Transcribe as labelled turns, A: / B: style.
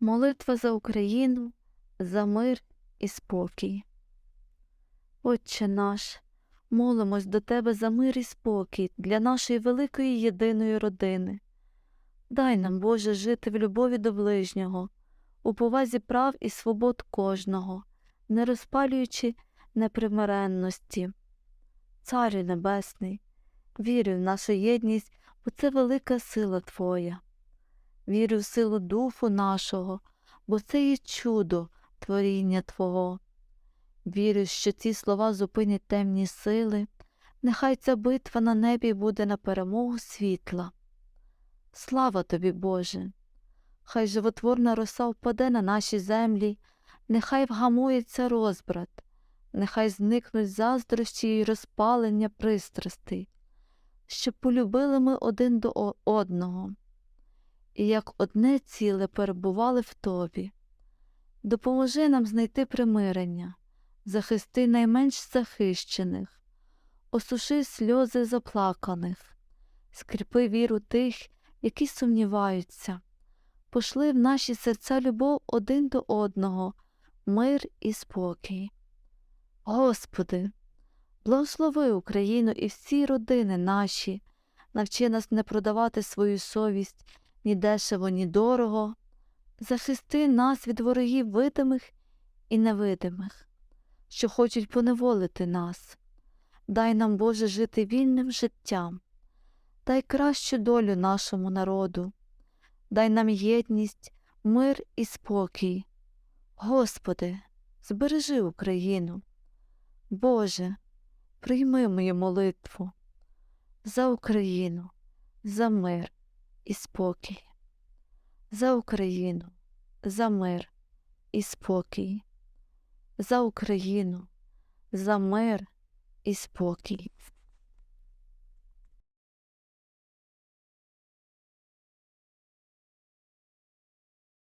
A: Молитва за Україну, за мир і спокій. Отче наш, молимось до Тебе за мир і спокій для нашої великої єдиної родини. Дай нам, Боже, жити в любові до ближнього, у повазі прав і свобод кожного, не розпалюючи непримиренності. Царю Небесний, вірю в нашу єдність, бо це велика сила Твоя. Вірю в силу Духу нашого, бо це є чудо творіння Твого. Вірю, що ці слова зупинять темні сили, нехай ця битва на небі буде на перемогу світла. Слава тобі, Боже! Хай животворна роса впаде на наші землі, нехай вгамується розбрат, нехай зникнуть заздрощі й розпалення пристрастей, щоб полюбили ми один до одного, і як одне ціле перебували в тобі. Допоможи нам знайти примирення, захисти найменш захищених, осуши сльози заплаканих, скріпи віру тих, які сумніваються, пошли в наші серця любов один до одного, мир і спокій. Господи, благослови Україну і всі родини наші, навчи нас не продавати свою совість ні дешево, ні дорого, захисти нас від ворогів видимих і невидимих, що хочуть поневолити нас. Дай нам, Боже, жити вільним життям, дай кращу долю нашому народу, дай нам єдність, мир і спокій. Господи, збережи Україну. Боже, прийми мою молитву за Україну, за мир і спокій, за Україну, за мир і спокій, за Україну, за мир і спокій.